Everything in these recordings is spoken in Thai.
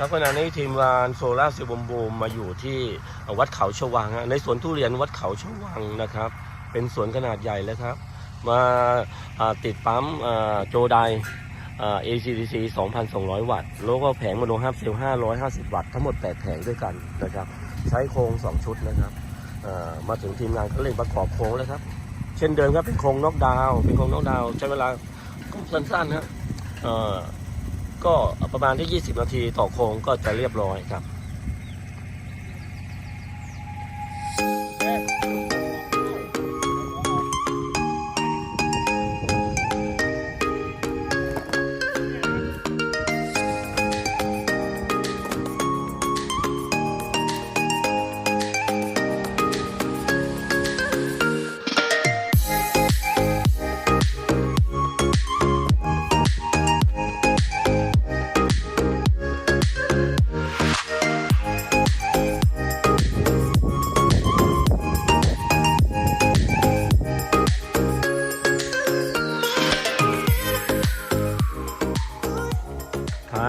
ครับขณะนี้ทีมงานโซล่าเซิบมบูมมาอยู่ที่วัดเขาชวังในสวนทุเรียนวัดเขาชวังนะครับ เป็นสวนขนาดใหญ่เลยครับมาาติดปั๊มโจไดอ่า ACDC 2,200 วัตต์ แล้วก็แผงโมโนฮาเซลล์550 วัตต์ ทั้งหมด 8 แผงด้วยกันนะครับ ใช้โครง 2 ชุดนะครับามาถึงทีมงานก็เร่งประกอบโครงแล้วครับ เช่นเดิมครับเป็นโครงนอกดาว เป็นโครงนอกดาวใช้เวลาก็สั้นๆนะเออ ก็ประมาณที่ 20 นาทีต่อโครงก็จะเรียบร้อยครับ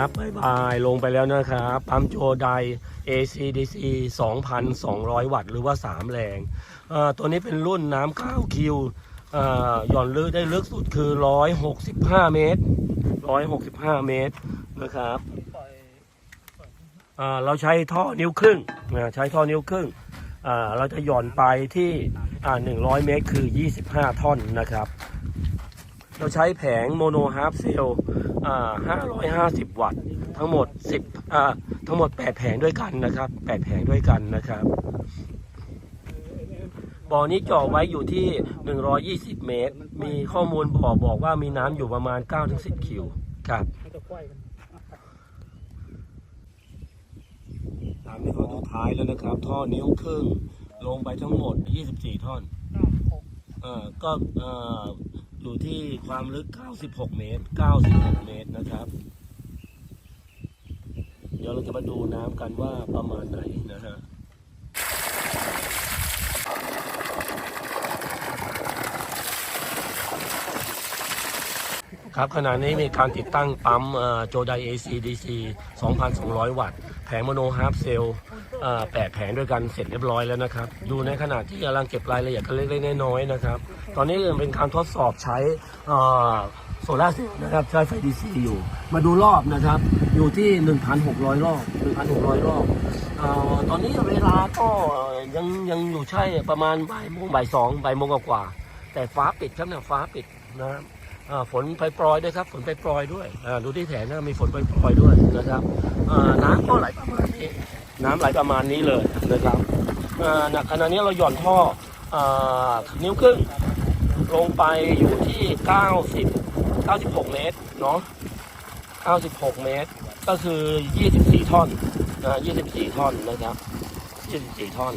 บบายบายลงไปแล้วนะครับปั๊มโจได ACDC 2,200 วัตต์หรือว่า 3 แรงตัวนี้เป็นรุ่นน้ำ9คิวหย่อนลึกได้ลึกสุดคือ 165 เมตร 165 เมตรนะครับเราใช้ท่อนิ้วครึ่งใช้ท่อนิ้วครึ่งเราจะหย่อนไปที่อ่า100 เมตร คือ 25 ท่อนนะครับ เราใช้แผงโมโนฮาร์ฟเซลอ่า550 วัตต์ ทั้งหมด 10ทั้งหมด 8 แผงด้วยกันนะครับ 8 แผงด้วยกันนะครับ บ่อนี้เจาะไว้อยู่ที่ 120 เมตร มีข้อมูลบ่อบอกว่ามีน้ำอยู่ประมาณ 9-10 คิว ครับตามที่เขาดูท้ายแล้วนะครับ ท่อนิ้วครึ่ง ลงไปทั้งหมด 24 ท่อน เอ่อก็เอ่อ อยู่ที่ความลึก 96 เมตร 96 เมตรนะครับ เดี๋ยวเราจะมาดูน้ำกันว่าประมาณไหนนะฮะ ครับขณะนี้มีการติดตั้งปั๊มโจได ACDC 2,200 วัตต์ แผงโมโนฮาร์ฟเซลแปดแผงด้วยกันเสร็จเรียบร้อยแล้วนะครับอยู่ในขณะที่กำลังเก็บรายละเอียดกันเล็กๆน้อยๆนะครับ ตอนนี้เป็นการทดสอบใช้โซลาร์เซลล์นะครับใช้ไฟ DC อยู่ มาดูรอบนะครับ อยู่ที่ 1,600 รอบ 1,600 รอบอตอนนี้เวลาก็ยังยังอยู่ใช่ประมาณบ่ายโมงบ่ายสองบ่ายโมงกว่า แต่ฟ้าปิดครับเนี่ยฟ้าปิดนะครับ ฝนไปปลอยด้วยครับ ฝนไปปลอยด้วยดูที่แถนนะมีฝนไปปลอยด้วยนะครับน้ำก็ไหลประมาณนี้ น้ำไหลประมาณนี้เลยนะครับอ่าณขณะนี้เราหย่อนท่ออนิ้วครึ่งลงไปอยู่ที่ 90 96 เมตรเนาะ96 เมตร ก็คือ 24 ท่อนอ่า24 ท่อนนะครับ 24 ท่อน